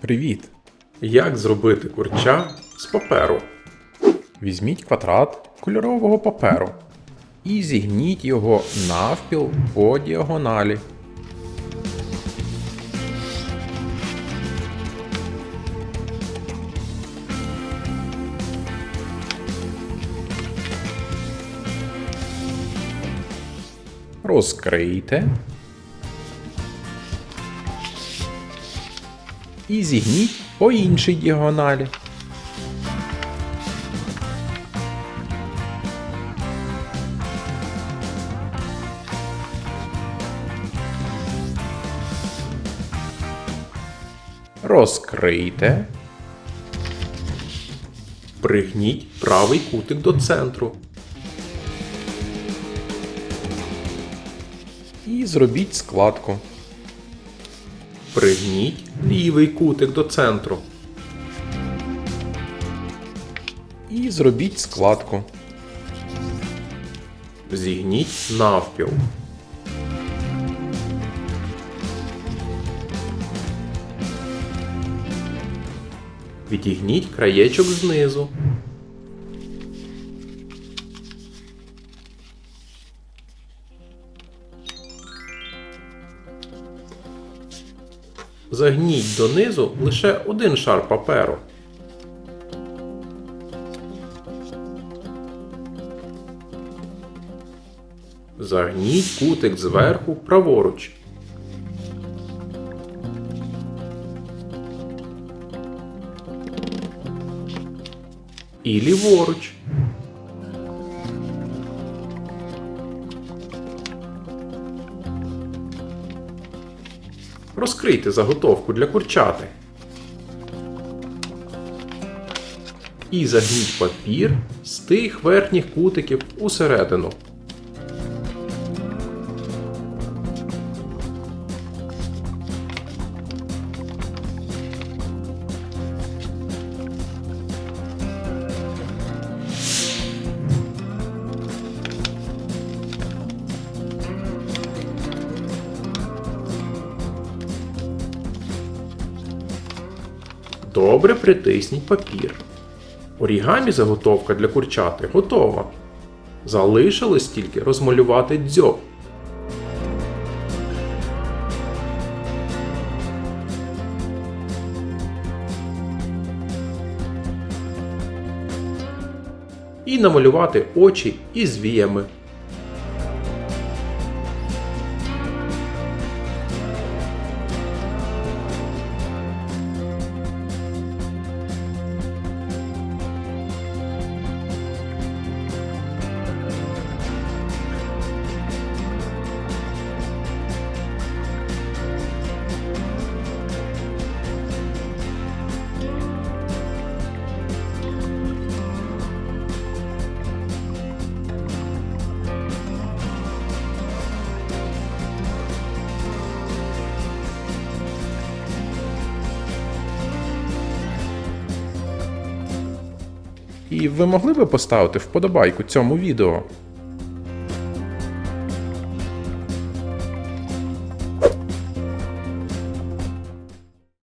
Привіт! Як зробити курча з паперу? Візьміть квадрат кольорового паперу і зігніть його навпіл по діагоналі. Розкрийте. І зігніть по іншій діагоналі. Розкрийте. Пригніть правий кутик до центру. І зробіть складку. Пригніть лівий кутик до центру. І зробіть складку. Зігніть навпіл. Відігніть краєчок знизу. Загніть донизу лише один шар паперу. Загніть кутик зверху праворуч. І ліворуч. Розкрийте заготовку для курчати. І загніть папір з тих верхніх кутиків усередину. Добре притисніть папір. Орігамі заготовка для курчати готова. Залишилось тільки розмалювати дзьоб. І намалювати очі із віями. І ви могли би поставити вподобайку цьому відео?